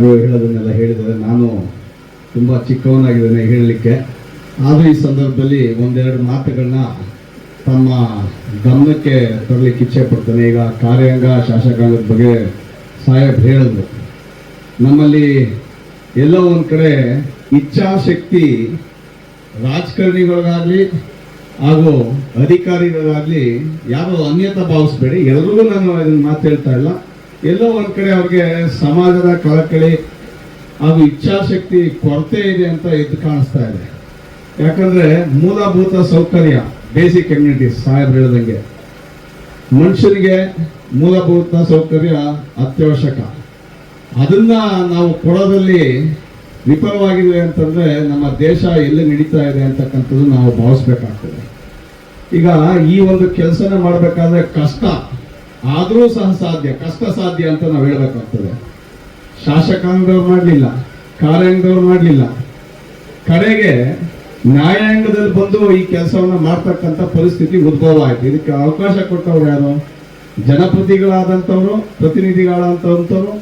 ಸಾಹೇಬರು ಹೇಳೋದನ್ನೆಲ್ಲ ಹೇಳಿದರೆ ನಾನು ತುಂಬ ಚಿಕ್ಕವನಾಗಿದ್ದೇನೆ ಹೇಳಲಿಕ್ಕೆ. ಆದರೂ ಈ ಸಂದರ್ಭದಲ್ಲಿ ಒಂದೆರಡು ಮಾತುಗಳನ್ನ ತಮ್ಮ ಗಮನಕ್ಕೆ ತರಲಿಕ್ಕೆ ಇಚ್ಛೆ ಪಡ್ತೇನೆ. ಈಗ ಕಾರ್ಯಾಂಗ ಶಾಸಕಾಂಗದ ಬಗ್ಗೆ ಸಾಹೇಬ್ ಹೇಳಿದ್ರು. ನಮ್ಮಲ್ಲಿ ಎಲ್ಲೋ ಒಂದು ಕಡೆ ಇಚ್ಛಾಶಕ್ತಿ ರಾಜಕಾರಣಿಗಳಿಗಾಗಲಿ ಹಾಗೂ ಅಧಿಕಾರಿಗಳಾಗಲಿ ಯಾರು ಅನ್ಯತಾ ಭಾವಿಸ್ಬೇಡಿ. ಎಲ್ರಿಗೂ ನಾನು ಇದನ್ನು ಮಾತು ಹೇಳ್ತಾ ಇಲ್ಲ. ಎಲ್ಲೋ ಒಂದು ಕಡೆ ಅವ್ರಿಗೆ ಸಮಾಜದ ಕಳಕಳಿ ಹಾಗೂ ಇಚ್ಛಾಶಕ್ತಿ ಕೊರತೆ ಇದೆ ಅಂತ ಎದ್ದು ಕಾಣಿಸ್ತಾ ಇದೆ. ಯಾಕಂದ್ರೆ ಮೂಲಭೂತ ಸೌಕರ್ಯ ಬೇಸಿಕ್ ಕಮ್ಯುನಿಟೀಸ್ ಸಾಹೇಬ್ ಹೇಳಿದಂಗೆ. ಮನುಷ್ಯನಿಗೆ ಮೂಲಭೂತ ಸೌಕರ್ಯ ಅತ್ಯವಶ್ಯಕ. ಅದನ್ನ ನಾವು ಕೊಡೋದ್ರಲ್ಲಿ ವಿಫಲವಾಗಿದೆ ಅಂತಂದ್ರೆ ನಮ್ಮ ದೇಶ ಎಲ್ಲಿ ನಡೀತಾ ಇದೆ ಅಂತಕ್ಕಂಥದ್ದು ನಾವು ಭಾವಿಸ್ಬೇಕಾಗ್ತದೆ. ಈಗ ಈ ಒಂದು ಕೆಲಸನ ಮಾಡಬೇಕಾದ್ರೆ ಕಷ್ಟ. ಆದರೂ ಸಹ ಸಾಧ್ಯ, ಕಷ್ಟ ಸಾಧ್ಯ ಅಂತ ನಾವು ಹೇಳಬೇಕಾಗ್ತದೆ. ಶಾಸಕಾಂಗದವ್ರು ಮಾಡಲಿಲ್ಲ, ಕಾರ್ಯಾಂಗದವ್ರು ಮಾಡಲಿಲ್ಲ. ಕಡೆಗೆ ನ್ಯಾಯಾಂಗದಲ್ಲಿ ಬಂದು ಈ ಕೆಲಸವನ್ನು ಮಾಡ್ತಕ್ಕಂಥ ಪರಿಸ್ಥಿತಿ ಉದ್ಭವ ಆಯಿತು. ಇದಕ್ಕೆ ಅವಕಾಶ ಕೊಟ್ಟವ್ರು ಯಾರು? ಜನಪ್ರತಿಗಳಾದಂಥವ್ರು ಪ್ರತಿನಿಧಿಗಳಾದಂಥವ್ರು.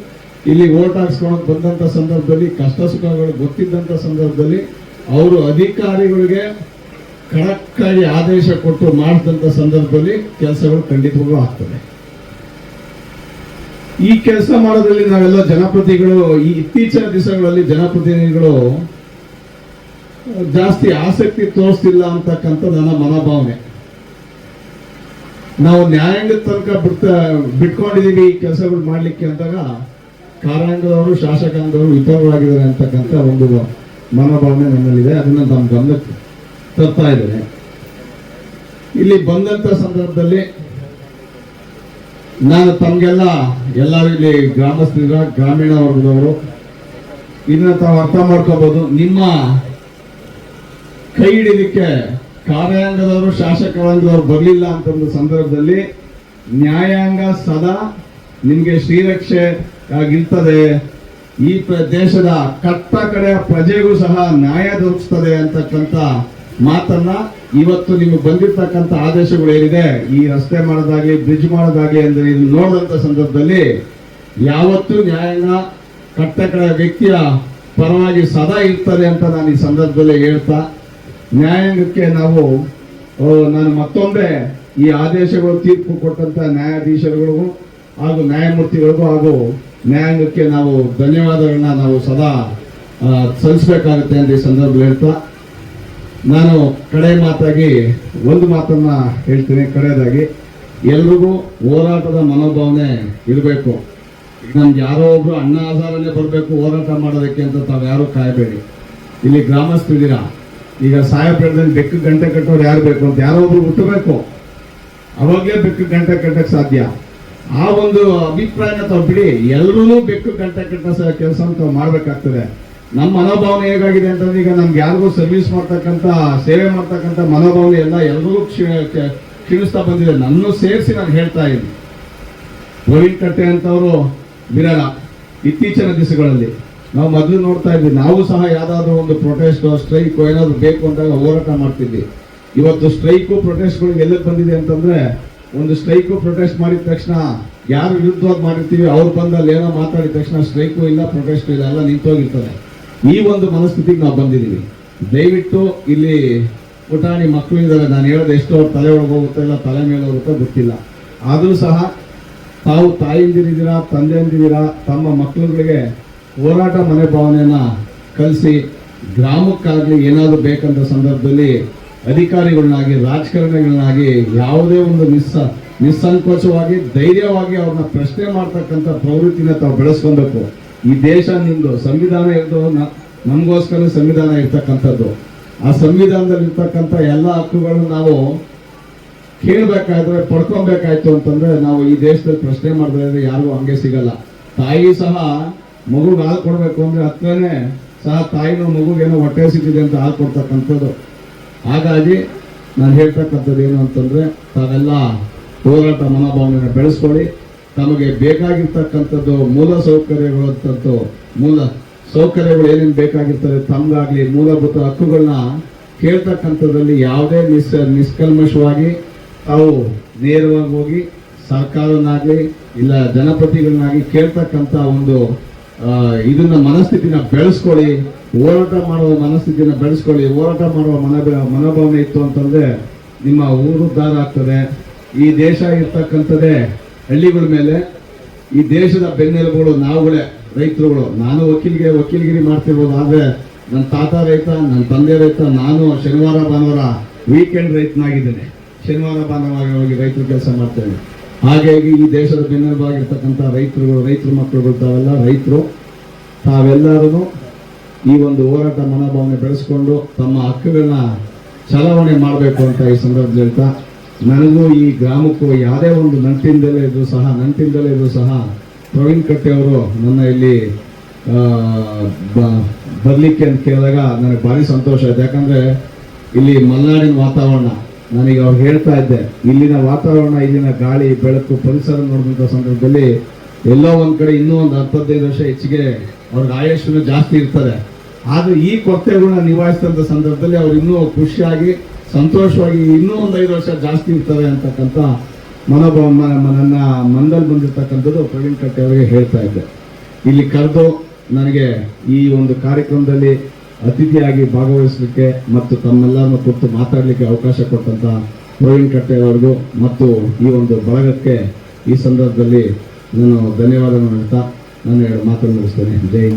ಇಲ್ಲಿ ಓಟ್ ಹಾಕ್ಸ್ಕೊಳಕ್ ಬಂದಂಥ ಸಂದರ್ಭದಲ್ಲಿ, ಕಷ್ಟ ಸುಖಗಳು ಗೊತ್ತಿದ್ದಂಥ ಸಂದರ್ಭದಲ್ಲಿ ಅವರು ಅಧಿಕಾರಿಗಳಿಗೆ ಕಡಕ್ಕಾಗಿ ಆದೇಶ ಕೊಟ್ಟು ಮಾಡಿದಂಥ ಸಂದರ್ಭದಲ್ಲಿ ಕೆಲಸಗಳು ಖಂಡಿತವಾಗ್ಲೂ ಆಗ್ತದೆ ಈ ಕೆಲಸ ಮಾಡೋದ್ರಲ್ಲಿ ನಾವೆಲ್ಲ ಜನಪ್ರತಿಗಳು, ಈ ಇತ್ತೀಚಿನ ದಿವಸಗಳಲ್ಲಿ ಜನಪ್ರತಿನಿಧಿಗಳು ಜಾಸ್ತಿ ಆಸಕ್ತಿ ತೋರಿಸ್ತಿಲ್ಲ ಅಂತಕ್ಕಂಥ ನನ್ನ ಮನೋಭಾವನೆ. ನಾವು ನ್ಯಾಯಾಂಗದ ತನಕ ಬಿಡ್ತಾ, ಬಿಟ್ಕೊಂಡಿದ್ದೀವಿ ಈ ಕೆಲಸಗಳು ಮಾಡಲಿಕ್ಕೆ ಅಂದಾಗ ಕಾರಾಂಗದವರು, ಶಾಸಕಾಂಗದವರು ವಿಫಲರಾಗಿದ್ದಾರೆ ಅಂತಕ್ಕಂಥ ಒಂದು ಮನೋಭಾವನೆ ನನ್ನಲ್ಲಿದೆ. ಅದನ್ನು ನಮ್ಮ ಗಮನಕ್ಕೆ ತರ್ತಾ ಇದ್ದೇನೆ. ಇಲ್ಲಿ ಬಂದಂಥ ಸಂದರ್ಭದಲ್ಲಿ ನಾನು ತಮಗೆಲ್ಲ ಎಲ್ಲರೂ ಇಲ್ಲಿ ಗ್ರಾಮಸ್ಥರ ಗ್ರಾಮೀಣ ವರ್ಗದವರು ಇದನ್ನ ತಾವು ಅರ್ಥ ಮಾಡ್ಕೋಬಹುದು ನಿಮ್ಮ ಕೈ ಹಿಡಿದಕ್ಕೆ ಕಾರ್ಯಾಂಗದವರು ಶಾಸಕಾಂಗದವರು ಬರಲಿಲ್ಲ ಅಂತಂದ ಸಂದರ್ಭದಲ್ಲಿ ನ್ಯಾಯಾಂಗ ಸದಾ ನಿಮಗೆ ಶ್ರೀರಕ್ಷೆ ಆಗಿರ್ತದೆ. ಈ ದೇಶದ ಕಟ್ಟ ಕಡೆಯ ಪ್ರಜೆಗೂ ಸಹ ನ್ಯಾಯ ದೊರಕಿಸ್ತದೆ ಅಂತಕ್ಕಂಥ ಮಾತನ್ನ ಇವತ್ತು ನಿಮಗೆ ಬಂದಿರ್ತಕ್ಕಂಥ ಆದೇಶಗಳು ಏನಿದೆ, ಈ ರಸ್ತೆ ಮಾಡೋದಾಗ್ಲಿ ಬ್ರಿಡ್ಜ್ ಮಾಡೋದಾಗ್ಲಿ ಅಂದ್ರೆ ಇದು ನೋಡಿದಂಥ ಸಂದರ್ಭದಲ್ಲಿ ಯಾವತ್ತೂ ನ್ಯಾಯಾಂಗ ಕಟ್ಟಕಡೆ ವ್ಯಕ್ತಿಯ ಪರವಾಗಿ ಸದಾ ಇರ್ತದೆ ಅಂತ ನಾನು ಈ ಸಂದರ್ಭದಲ್ಲಿ ಹೇಳ್ತಾ, ನ್ಯಾಯಾಂಗಕ್ಕೆ ನಾವು ನಾನು ಮತ್ತೊಮ್ಮೆ ಈ ಆದೇಶಗಳು, ತೀರ್ಪು ಕೊಟ್ಟಂಥ ನ್ಯಾಯಾಧೀಶರುಗಳಿಗೂ ಹಾಗೂ ನ್ಯಾಯಮೂರ್ತಿಗಳಿಗೂ ಹಾಗೂ ನ್ಯಾಯಾಂಗಕ್ಕೆ ನಾವು ಧನ್ಯವಾದಗಳನ್ನ ನಾವು ಸದಾ ಸಲ್ಲಿಸಬೇಕಾಗುತ್ತೆ ಅಂತ ಈ ಸಂದರ್ಭದಲ್ಲಿ ಹೇಳ್ತಾ ನಾನು ಕಡೆ ಮಾತಾಗಿ ಒಂದು ಮಾತನ್ನ ಹೇಳ್ತೀನಿ ಕಡೆಯದಾಗಿ ಎಲ್ರಿಗೂ ಹೋರಾಟದ ಮನೋಭಾವನೆ ಇರಬೇಕು. ನಮ್ಗೆ ಯಾರೋ ಒಬ್ರು ಅಣ್ಣ ಆಧಾರನೇ ಬರಬೇಕು, ಹೋರಾಟ ಮಾಡೋದಕ್ಕೆ ಅಂತ ತಾವು ಯಾರು ಕಾಯಬೇಡಿ. ಇಲ್ಲಿ ಗ್ರಾಮಸ್ಥರಿದ್ದೀರಾ ಈಗ ಸಾಯಪೇಟದಲ್ಲಿ ಬೆಕ್ಕು ಗಂಟೆ ಕಟ್ಟೋರು ಯಾರು ಬೇಕು ಅಂತ ಯಾರೋ ಒಬ್ರು ಹುಟ್ಟಬೇಕು. ಅವಾಗಲೇ ಬೆಕ್ಕು ಗಂಟೆ ಕಟ್ಟಕ್ಕೆ ಸಾಧ್ಯ. ಆ ಒಂದು ಅಭಿಪ್ರಾಯನ ತಾವು ಬಿಡಿ. ಎಲ್ಲರೂ ಬೆಕ್ಕು ಗಂಟೆ ಕಟ್ಟ ಕೆಲಸ ತಾವು ಮಾಡ್ಬೇಕಾಗ್ತದೆ. ನಮ್ಮ ಮನೋಭಾವನೆ ಹೇಗಾಗಿದೆ ಅಂತಂದ್ರೆ ಈಗ ನಮ್ಗೆ ಯಾರಿಗೂ ಸರ್ವಿಸ್ ಮಾಡ್ತಕ್ಕಂಥ, ಸೇವೆ ಮಾಡ್ತಕ್ಕಂಥ ಮನೋಭಾವನೆ ಎಲ್ಲ ಎಲ್ಲರೂ ಕ್ಷೀಣ- ಕ್ಷೀಣಿಸ್ತಾ ಬಂದಿದೆ. ನನ್ನೂ ಸೇರಿಸಿ ನಾನು ಹೇಳ್ತಾ ಇದ್ದೀನಿ. ಪ್ರವೀಣ್ ಕಟ್ಟೆ ಅಂತವರು ಬಿರಲ್ಲ ಇತ್ತೀಚಿನ ದಿವಸಗಳಲ್ಲಿ ನಾವು ಮೊದಲು ನೋಡ್ತಾ ಇದ್ವಿ, ನಾವು ಸಹ ಯಾವ್ದಾದ್ರು ಒಂದು ಪ್ರೊಟೆಸ್ಟ್ ಸ್ಟ್ರೈಕ್ ಏನಾದ್ರು ಬೇಕು ಅಂದಾಗ ಹೋರಾಟ ಮಾಡ್ತಿದ್ವಿ. ಇವತ್ತು ಸ್ಟ್ರೈಕು ಪ್ರೊಟೆಸ್ಟ್ಗಳು ಎಲ್ಲಿ ಬಂದಿದೆ ಅಂತಂದ್ರೆ, ಒಂದು ಸ್ಟ್ರೈಕು ಪ್ರೊಟೆಸ್ಟ್ ಮಾಡಿದ ತಕ್ಷಣ ಯಾರು ವಿರುದ್ಧವಾಗಿ ಮಾಡಿರ್ತೀವಿ, ಅವ್ರು ಬಂದಲ್ಲಿ ಏನೋ ಮಾತಾಡಿದ ತಕ್ಷಣ ಸ್ಟ್ರೈಕು ಇಲ್ಲ ಪ್ರೊಟೆಸ್ಟ್ ಇಲ್ಲ, ಎಲ್ಲ ನಿಂತೋಗಿರ್ತದೆ. ಈ ಒಂದು ಮನಸ್ಥಿತಿಗೆ ನಾವು ಬಂದಿದ್ದೀವಿ. ದಯವಿಟ್ಟು ಇಲ್ಲಿ ಪುಟಾಣಿ ಮಕ್ಕಳು ನಾನು ಹೇಳೋದು ಎಷ್ಟೋ ತಲೆ ಒಳಗೆ ಹೋಗುತ್ತೆ ಇಲ್ಲ, ತಲೆ ಮೇಲೆ ಹೋಗುತ್ತೋ ಗೊತ್ತಿಲ್ಲ. ಆದರೂ ಸಹ ತಾವು ತಾಯಿಂದಿರಿದ್ದೀರಾ ತಂದೆಯಂದಿದ್ದೀರಾ ತಮ್ಮ ಮಕ್ಕಳುಗಳಿಗೆ ಹೋರಾಟ ಮನೆ ಭಾವನೆಯನ್ನು ಕಲಿಸಿ ಗ್ರಾಮಕ್ಕಾಗಲಿ ಏನಾದರೂ ಬೇಕಂತ ಸಂದರ್ಭದಲ್ಲಿ ಅಧಿಕಾರಿಗಳನ್ನಾಗಿ, ರಾಜಕಾರಣಿಗಳನ್ನಾಗಿ ಯಾವುದೇ ಒಂದು ನಿಸ್ಸ, ನಿಸ್ಸಂಕೋಚವಾಗಿ, ಧೈರ್ಯವಾಗಿ ಅವ್ರನ್ನ ಪ್ರಶ್ನೆ ಮಾಡ್ತಕ್ಕಂಥ ಪ್ರವೃತ್ತಿನ ತಾವು ಬೆಳೆಸ್ಕೊಬೇಕು ಈ ದೇಶ ನಿಮ್ಮದು ಸಂವಿಧಾನ ಇರೋದು ನಮಗೋಸ್ಕರ ಸಂವಿಧಾನ ಇರ್ತಕ್ಕಂಥದ್ದು. ಆ ಸಂವಿಧಾನದಲ್ಲಿ ಇರ್ತಕ್ಕಂಥ ಎಲ್ಲ ಹಕ್ಕುಗಳು ನಾವು ಕೇಳಬೇಕಾದ್ರೆ, ಪಡ್ಕೊಬೇಕಾಯ್ತು ಅಂತಂದ್ರೆ ನಾವು ಈ ದೇಶದಲ್ಲಿ ಪ್ರಶ್ನೆ ಮಾಡಿದ್ರೆ ಯಾರಿಗೂ ಹಂಗೆ ಸಿಗಲ್ಲ. ತಾಯಿ ಸಹ ಮಗುಗೆ ಹಾಲು ಕೊಡಬೇಕು ಅಂದ್ರೆ ಹತ್ರನೇ ಸಹ ತಾಯಿನೂ ಮಗುಗೇನೋ ಹೊಟ್ಟೆ ಸಿಕ್ಕಿದೆ ಅಂತ ಹಾಲು ಕೊಡ್ತಕ್ಕಂಥದ್ದು. ಹಾಗಾಗಿ ನಾನು ಹೇಳ್ತಕ್ಕಂಥದ್ದು ಏನು ಅಂತಂದ್ರೆ ತಾವೆಲ್ಲ ಹೋರಾಟ ಮನೋಭಾವನೆಯನ್ನು ಬೆಳೆಸ್ಕೊಳ್ಳಿ. ತಮಗೆ ಬೇಕಾಗಿರ್ತಕ್ಕಂಥದ್ದು ಮೂಲ ಸೌಕರ್ಯಗಳು ಅಂತದ್ದು ಮೂಲ ಸೌಕರ್ಯಗಳು ಏನೇನು ಬೇಕಾಗಿರ್ತದೆ ತಮಗಾಗಲಿ ಮೂಲಭೂತ ಹಕ್ಕುಗಳನ್ನ ಕೇಳ್ತಕ್ಕಂಥದ್ರಲ್ಲಿ ಯಾವುದೇ ನಿಸ್, ನಿಷ್ಕಲ್ಮಶವಾಗಿ ತಾವು ನೇರವಾಗಿ ಹೋಗಿ ಸರ್ಕಾರನಾಗ್ಲಿ ಇಲ್ಲ ಜನಪ್ರತಿಗಳನ್ನಾಗಿ ಕೇಳ್ತಕ್ಕಂಥ ಒಂದು ಇದನ್ನ ಮನಸ್ಥಿತಿನ ಬೆಳೆಸ್ಕೊಳ್ಳಿ, ಹೋರಾಟ ಮಾಡುವ ಮನಸ್ಥಿತಿನ ಬೆಳೆಸ್ಕೊಳ್ಳಿ, ಹೋರಾಟ ಮಾಡುವ ಮನೋಭ ಮನೋಭಾವನೆ ಇತ್ತು ಅಂತಂದ್ರೆ ನಿಮ್ಮ ಊರು ದಾರ ಆಗ್ತದೆ. ಈ ದೇಶ ಇರ್ತಕ್ಕಂಥದ್ದೇ ಹಳ್ಳಿಗಳ ಮೇಲೆ ಈ ದೇಶದ ಬೆನ್ನೆಲುಬುಗಳು ನಾವುಗಳೇ, ರೈತರುಗಳು. ನಾನು ವಕೀಲಿಗೆ ವಕೀಲಗಿರಿ ಮಾಡ್ತಿರ್ಬೋದು, ಆದರೆ ನನ್ನ ತಾತ ರೈತ ನನ್ನ ತಂದೆ ರೈತ, ನಾನು ಶನಿವಾರ, ಭಾನುವಾರ ವೀಕೆಂಡ್ ರೈತನಾಗಿದ್ದೇನೆ. ಶನಿವಾರ, ಭಾನುವಾರ ಹೋಗಿ ರೈತರು ಕೆಲಸ ಮಾಡ್ತೇನೆ. ಹಾಗಾಗಿ ಈ ದೇಶದ ಬೆನ್ನೆಲುಬಾಗಿರ್ತಕ್ಕಂಥ ರೈತರುಗಳು, ರೈತರ ಮಕ್ಕಳುಗಳು ತಾವೆಲ್ಲ ರೈತರು. ತಾವೆಲ್ಲರೂ ಈ ಒಂದು ಹೋರಾಟ ಮನೋಭಾವನೆ ಬೆಳೆಸ್ಕೊಂಡು ತಮ್ಮ ಹಕ್ಕುಗಳನ್ನ ಚಲಾವಣೆ ಮಾಡಬೇಕು ಅಂತ ಈ ಸಂದರ್ಭದಲ್ಲಿ ಹೇಳ್ತಾ ನನಗೂ ಈ ಗ್ರಾಮಕ್ಕೂ ಯಾವುದೇ ಒಂದು ನಂಟಿಂದಲೇ ಇದ್ರು ಸಹ, ನಂಟಿಂದಲೇ ಇದ್ರು ಸಹ ಪ್ರವೀಣ್ ಕಟ್ಟೆ ಅವರು ನನ್ನ ಇಲ್ಲಿ ಬರಲಿಕ್ಕೆ ಅಂತ ಕೇಳಿದಾಗ ನನಗೆ ಭಾರಿ ಸಂತೋಷ ಆಯ್ತು. ಯಾಕಂದರೆ ಇಲ್ಲಿ ಮಲೆನಾಡಿನ ವಾತಾವರಣ ನನಗೆ ಅವ್ರು ಹೇಳ್ತಾ ಇದ್ದೆ. ಇಲ್ಲಿನ ವಾತಾವರಣ, ಇಲ್ಲಿನ ಗಾಳಿ, ಬೆಳಕು, ಪರಿಸರ ನೋಡಿದಂಥ ಸಂದರ್ಭದಲ್ಲಿ ಎಲ್ಲೋ ಒಂದು ಕಡೆ ಇನ್ನೂ ಒಂದು ಹತ್ತದೈದು ವರ್ಷ ಹೆಚ್ಚಿಗೆ ಅವ್ರಿಗೆ ಆಯುಷ್ನು ಜಾಸ್ತಿ ಇರ್ತದೆ. ಆದರೆ ಈ ಕೊರತೆಗಳನ್ನ ನಿಭಾಯಿಸಿದಂಥ ಸಂದರ್ಭದಲ್ಲಿ ಅವ್ರು ಇನ್ನೂ ಖುಷಿಯಾಗಿ ಸಂತೋಷವಾಗಿ ಇನ್ನೂ ಒಂದು ಐದು ವರ್ಷ ಜಾಸ್ತಿ ಇರ್ತಾರೆ ಅಂತಕ್ಕಂಥ ಮನೋಭಾವ ನನ್ನ ಮನದಲ್ಲಿ ಬಂದಿರ್ತಕ್ಕಂಥದ್ದು ಪ್ರವೀಣ್ ಕಟ್ಟೆ ಅವರಿಗೆ ಹೇಳ್ತಾ ಇದ್ದೆ ಇಲ್ಲಿ ಕರೆದು ನನಗೆ ಈ ಒಂದು ಕಾರ್ಯಕ್ರಮದಲ್ಲಿ ಅತಿಥಿಯಾಗಿ ಭಾಗವಹಿಸಲಿಕ್ಕೆ ಮತ್ತು ತಮ್ಮೆಲ್ಲರನ್ನು ಕುರಿತು ಮಾತಾಡಲಿಕ್ಕೆ ಅವಕಾಶ ಕೊಟ್ಟಂತ ಪ್ರವೀಣ್ ಕಟ್ಟೆ ಅವರಿಗೂ ಮತ್ತು ಈ ಒಂದು ಬಳಗಕ್ಕೆ ಈ ಸಂದರ್ಭದಲ್ಲಿ ನಾನು ಧನ್ಯವಾದಗಳನ್ನು ಹೇಳ್ತಾ ನಾನು ಎರಡು ಮಾತನ್ನು ಮುಗಿಸ್ತೇನೆ ಜೈ.